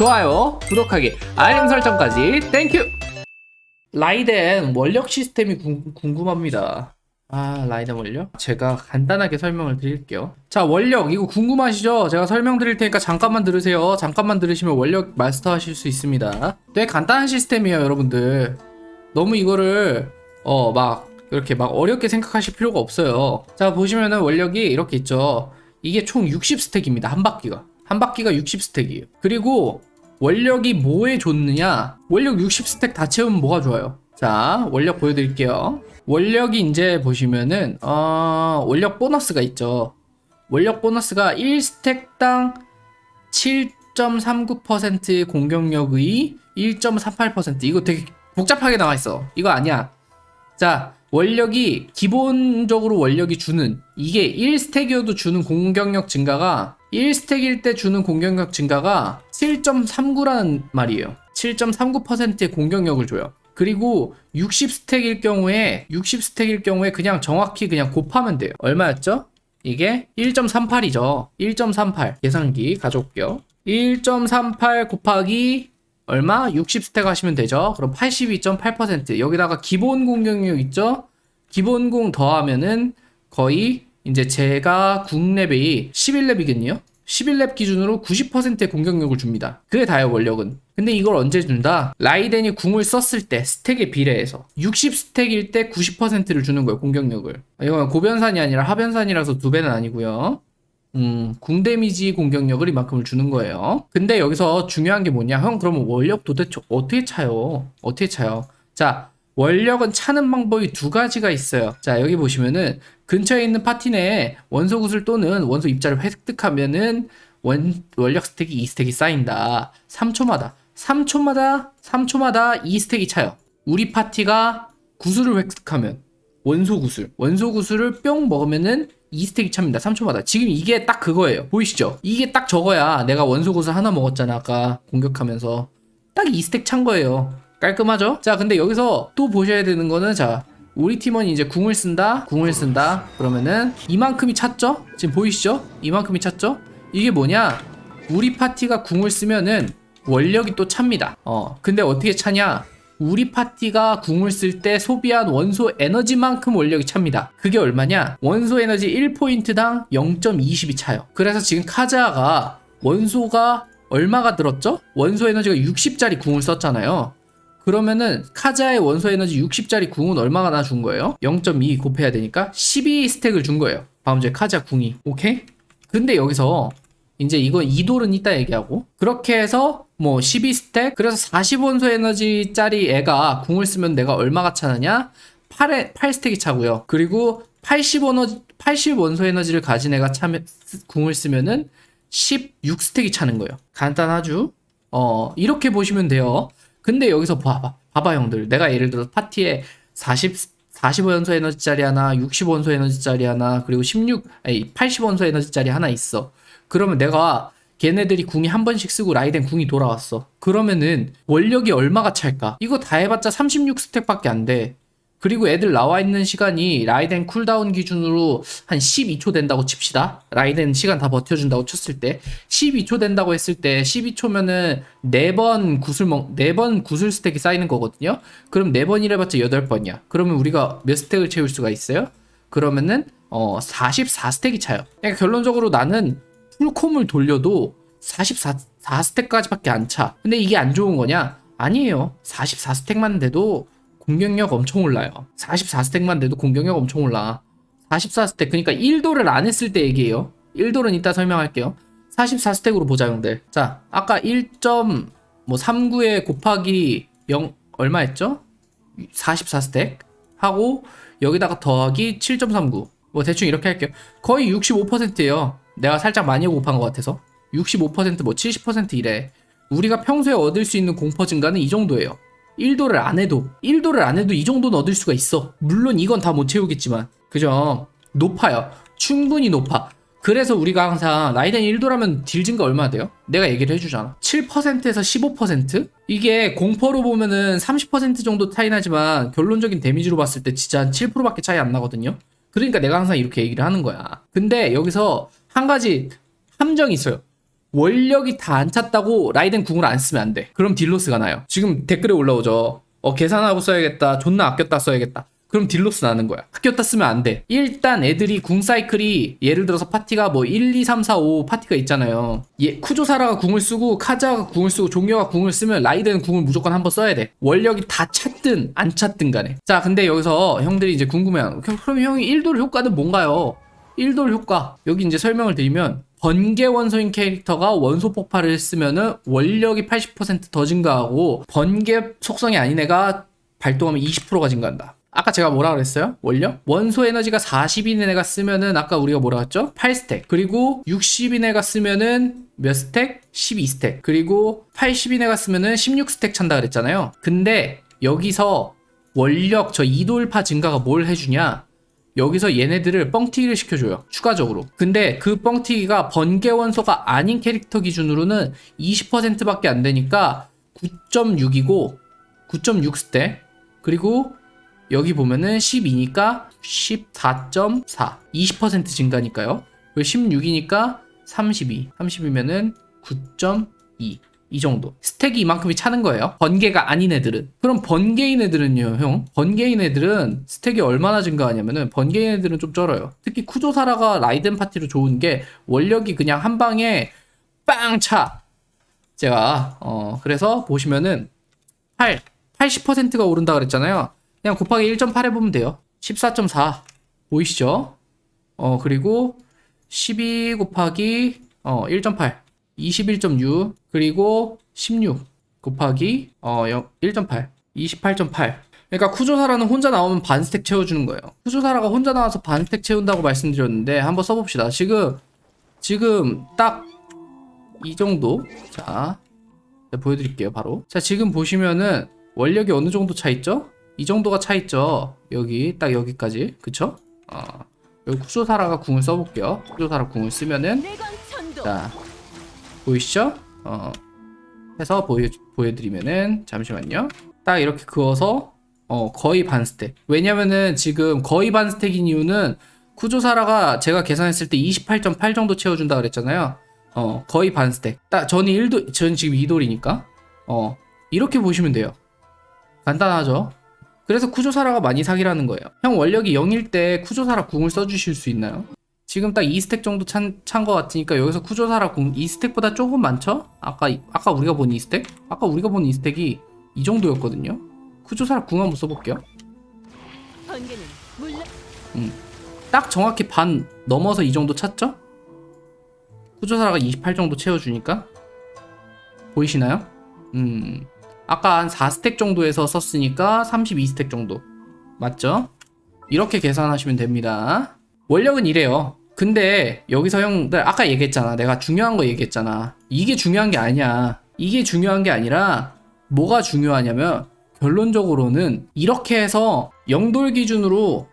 좋아요, 구독하기, 알림 설정까지 땡큐! 라이덴 원력 시스템이 궁, 궁금합니다. 아, 라이덴 원력? 제가 간단하게 설명을 드릴게요. 자, 원력, 이거 궁금하시죠? 제가 설명 드릴 테니까 잠깐만 들으세요. 잠깐만 들으시면 원력 마스터 하실 수 있습니다. 되게 간단한 시스템이에요, 여러분들. 너무 이거를, 어, 막, 이렇게 막 어렵게 생각하실 필요가 없어요. 자, 보시면은 원력이 이렇게 있죠. 이게 총 60스택입니다, 한 바퀴가. 한 바퀴가 60스택이에요. 그리고 원력이 뭐에 좋느냐? 원력 60스택 다 채우면 뭐가 좋아요? 자, 원력 보여드릴게요. 원력이 이제 보시면은, 어, 원력 보너스가 있죠. 원력 보너스가 1스택당 7.39%의 공격력의 1.38% 이거 되게 복잡하게 나와 있어. 이거 아니야. 자, 원력이 기본적으로 원력이 주는 이게 1스택이어도 주는 공격력 증가가 1스택일 때 주는 공격력 증가가 7.39라는 말이에요. 7.39%의 공격력을 줘요. 그리고 60스택일 경우에 60스택일 경우에 그냥 정확히 그냥 곱하면 돼요. 얼마였죠? 이게 1.38이죠. 1.38 계산기 가져올게요. 1.38 곱하기 얼마? 60스택 하시면 되죠. 그럼 82.8% 여기다가 기본 공격력 있죠? 기본 공 더하면은 거의 이제 제가 국랩이 11랩이겠네요. 11랩 기준으로 90%의 공격력을 줍니다. 그게 다예요, 원력은. 근데 이걸 언제 준다? 라이덴이 궁을 썼을 때 스택에 비례해서 60스택일 때 90%를 주는 거예요, 공격력을. 이건 고변산이 아니라 하변산이라서 두 배는 아니고요. 음, 궁 데미지 공격력을 이만큼을 주는 거예요. 근데 여기서 중요한 게 뭐냐? 형, 그러면 원력 도대체 어떻게 차요? 어떻게 차요? 자, 원력은 차는 방법이 두 가지가 있어요. 자, 여기 보시면은 근처에 있는 파티 내에 원소 구슬 또는 원소 입자를 획득하면은 원, 원력 스택이 2스택이 쌓인다. 3초마다. 3초마다, 3초마다 2스택이 차요. 우리 파티가 구슬을 획득하면 원소 구슬. 원소 구슬을 뿅 먹으면은 2스택이 찹니다. 3초마다. 지금 이게 딱 그거예요. 보이시죠? 이게 딱 저거야. 내가 원소 구슬 하나 먹었잖아. 아까 공격하면서. 딱 2스택 찬 거예요. 깔끔하죠? 자, 근데 여기서 또 보셔야 되는 거는 자, 우리 팀원이 이제 궁을 쓴다. 궁을 쓴다. 그러면은 이만큼이 찼죠? 지금 보이시죠? 이만큼이 찼죠? 이게 뭐냐? 우리 파티가 궁을 쓰면은 원력이 또 찹니다. 어, 근데 어떻게 차냐? 우리 파티가 궁을 쓸 때 소비한 원소 에너지만큼 원력이 찹니다. 그게 얼마냐? 원소 에너지 1포인트당 0.20이 차요. 그래서 지금 카자가 원소가 얼마가 들었죠? 원소 에너지가 60짜리 궁을 썼잖아요. 그러면은 카자의 원소 에너지 60짜리 궁은 얼마나 준 거예요? 0.2 곱해야 되니까 12 스택을 준 거예요. 전에 카자 궁이. 오케이? 근데 여기서 이제 이건 2돌은 이따 얘기하고 그렇게 해서 뭐 12스택 그래서 40원소 에너지 짜리 애가 궁을 쓰면 내가 얼마가 차느냐 8에 8스택이 차고요 그리고 80원어 80원소 에너지를 가진 애가 차면 궁을 쓰면은 16스택이 차는 거예요 간단하죠 어 이렇게 보시면 돼요 근데 여기서 봐봐 봐봐 형들 내가 예를 들어 파티에 40 40원소 에너지짜리 하나, 60원소 에너지짜리 하나, 그리고 16, 아니 80원소 에너지짜리 하나 있어. 그러면 내가 걔네들이 궁이 한 번씩 쓰고 라이덴 궁이 돌아왔어. 그러면은 원력이 얼마가 찰까? 이거 다 해봤자 36스택밖에 안 돼. 그리고 애들 나와 있는 시간이 라이덴 쿨다운 기준으로 한 12초 된다고 칩시다. 라이덴 시간 다 버텨준다고 쳤을 때 12초 된다고 했을 때 12초면은 4번 구슬 먹 4번 구슬 스택이 쌓이는 거거든요. 그럼 4번이라 해봤자 8번이야. 그러면 우리가 몇 스택을 채울 수가 있어요? 그러면은 어 44스택이 차요. 그러니까 결론적으로 나는 풀콤을 돌려도 44 4스택까지밖에 안 차. 근데 이게 안 좋은 거냐? 아니에요. 44스택만 돼도 공격력 엄청 올라요. 44스택만 돼도 공격력 엄청 올라. 44스택 그러니까 1도를 안 했을 때 얘기해요. 1도는 이따 설명할게요. 44스택으로 보자 형들. 자, 아까 1.39에 곱하기 0 얼마 했죠? 44스택 하고 여기다가 더하기 7.39. 뭐 대충 이렇게 할게요. 거의 65%예요. 내가 살짝 많이 곱한 것 같아서 65%뭐 70% 이래. 우리가 평소에 얻을 수 있는 공포 증가는 이 정도예요. 1도를 안 해도 1도를 안 해도 이 정도는 얻을 수가 있어. 물론 이건 다 못 채우겠지만 그죠? 높아요. 충분히 높아. 그래서 우리가 항상 라이덴 1도라면 딜 증가 얼마 돼요? 내가 얘기를 해주잖아. 7%에서 15%? 이게 공포로 보면은 30% 정도 차이 나지만 결론적인 데미지로 봤을 때 진짜 한 7%밖에 차이 안 나거든요. 그러니까 내가 항상 이렇게 얘기를 하는 거야. 근데 여기서 한 가지 함정이 있어요. 원력이 다 안 찼다고 라이덴 궁을 안 쓰면 안 돼. 그럼 딜로스가 나요. 지금 댓글에 올라오죠. 어, 계산하고 써야겠다. 존나 아꼈다 써야겠다. 그럼 딜로스 나는 거야. 아꼈다 쓰면 안 돼. 일단 애들이 궁 사이클이 예를 들어서 파티가 뭐 1, 2, 3, 4, 5 파티가 있잖아요. 예, 쿠조사라가 궁을 쓰고 카자가 궁을 쓰고 종료가 궁을 쓰면 라이덴 궁을 무조건 한번 써야 돼. 원력이 다 찼든 안 찼든 간에. 자, 근데 여기서 형들이 이제 궁금해하는 그럼 형이 1돌 효과는 뭔가요? 1돌 효과. 여기 이제 설명을 드리면 번개 원소인 캐릭터가 원소 폭발을 쓰면은 원력이 80%더 증가하고 번개 속성이 아닌 애가 발동하면 20%가 증가한다. 아까 제가 뭐라 그랬어요? 원력? 원소 에너지가 40인 애가 쓰면은 아까 우리가 뭐라 했죠? 8스택. 그리고 60인 애가 쓰면은 몇 스택? 12스택. 그리고 80인 애가 쓰면은 16스택 찬다 그랬잖아요. 근데 여기서 원력 저 이돌파 증가가 뭘 해주냐? 여기서 얘네들을 뻥튀기를 시켜줘요. 추가적으로. 근데 그 뻥튀기가 번개 원소가 아닌 캐릭터 기준으로는 20%밖에 안 되니까 9.6이고 9.6 스택. 그리고 여기 보면은 12니까 14.4. 20% 증가니까요. 그리고 16이니까 32. 30이면은 9.2. 이 정도. 스택이 이만큼이 차는 거예요. 번개가 아닌 애들은. 그럼 번개인 애들은요, 형? 번개인 애들은 스택이 얼마나 증가하냐면은 번개인 애들은 좀 쩔어요. 특히 쿠조사라가 라이덴 파티로 좋은 게 원력이 그냥 한 방에 빵 차. 제가 어 그래서 보시면은 8 80%가 오른다 그랬잖아요. 그냥 곱하기 1.8 해보면 돼요. 14.4 보이시죠? 어 그리고 12 곱하기 어 1.8 21.6 그리고 16 곱하기 어 1.8 28.8 그러니까 쿠조사라는 혼자 나오면 반 스택 채워주는 거예요. 쿠조사라가 혼자 나와서 반 스택 채운다고 말씀드렸는데 한번 써봅시다. 지금 지금 딱 이 정도 자 네, 보여드릴게요 바로 자 지금 보시면은 원력이 어느 정도 차 있죠? 이 정도가 차 있죠 여기 딱 여기까지 그쵸? 어 여기 쿠조사라가 궁을 써볼게요 쿠조사라 궁을 쓰면은 자 보이시죠? 어 해서 보여 보여드리면은 잠시만요. 딱 이렇게 그어서 어 거의 반 스택. 왜냐면은 지금 거의 반 스택인 이유는 쿠조사라가 제가 계산했을 때 28.8 정도 채워준다 그랬잖아요. 어 거의 반 스택. 딱 전이 1도 전 지금 2돌이니까 어 이렇게 보시면 돼요. 간단하죠? 그래서 쿠조사라가 많이 사기라는 거예요. 형 원력이 0일 때 쿠조사라 궁을 써주실 수 있나요? 지금 딱 2스택 정도 찬, 찬것 같으니까 여기서 쿠조사라 궁 2스택보다 조금 많죠? 아까, 이- 아까 우리가 본 2스택? 아까 우리가 본 2스택이 이 정도였거든요? 쿠조사라 궁 한번 써볼게요. 물론 딱 정확히 반 넘어서 이 정도 찼죠? 쿠조사라가 28 정도 채워주니까 보이시나요? 음 아까 한 4스택 정도에서 썼으니까 32스택 정도 맞죠? 이렇게 계산하시면 됩니다 원력은 이래요 근데 여기서 형들 아까 얘기했잖아 내가 중요한 거 얘기했잖아 이게 중요한 게 아니야 이게 중요한 게 아니라 뭐가 중요하냐면 결론적으로는 이렇게 해서 영돌 기준으로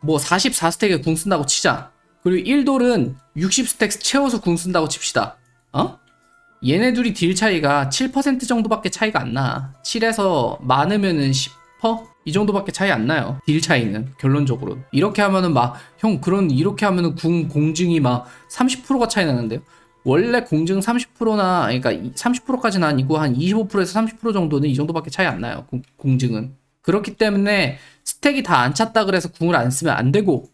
뭐 44스택에 궁 쓴다고 치자. 그리고 1돌은 60스택 채워서 궁 쓴다고 칩시다. 어? 얘네 둘이 딜 차이가 7% 정도밖에 차이가 안 나. 7에서 많으면은 10%? 이 정도밖에 차이 안 나요. 딜 차이는 결론적으로. 이렇게 하면은 막 형 그런 이렇게 하면은 궁 공증이 막 30%가 차이 나는데요. 원래 공증 30%나 그러니까 30%까지는 아니고 한 25%에서 30% 정도는 이 정도밖에 차이 안 나요. 공, 공증은. 그렇기 때문에 스택이 다 안 찼다 그래서 궁을 안 쓰면 안 되고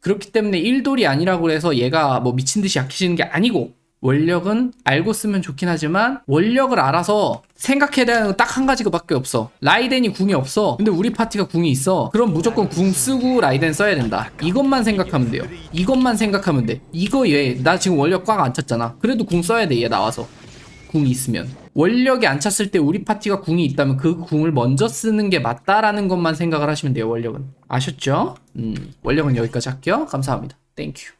그렇기 때문에 1돌이 아니라고 해서 얘가 뭐 미친 듯이 약해지는 게 아니고 원력은 알고 쓰면 좋긴 하지만 원력을 알아서 생각해야 되는 건딱한 가지가밖에 없어. 라이덴이 궁이 없어. 근데 우리 파티가 궁이 있어. 그럼 무조건 궁 쓰고 라이덴 써야 된다. 이것만 생각하면 돼요. 이것만 생각하면 돼. 이거 얘 나 지금 원력 꽉 안 찼잖아. 그래도 궁 써야 돼 얘 나와서. 궁이 있으면. 원력이 안 찼을 때 우리 파티가 궁이 있다면 그 궁을 먼저 쓰는 게 맞다라는 것만 생각을 하시면 돼요 원력은. 아셨죠? 음 원력은 여기까지 할게요. 감사합니다. 땡큐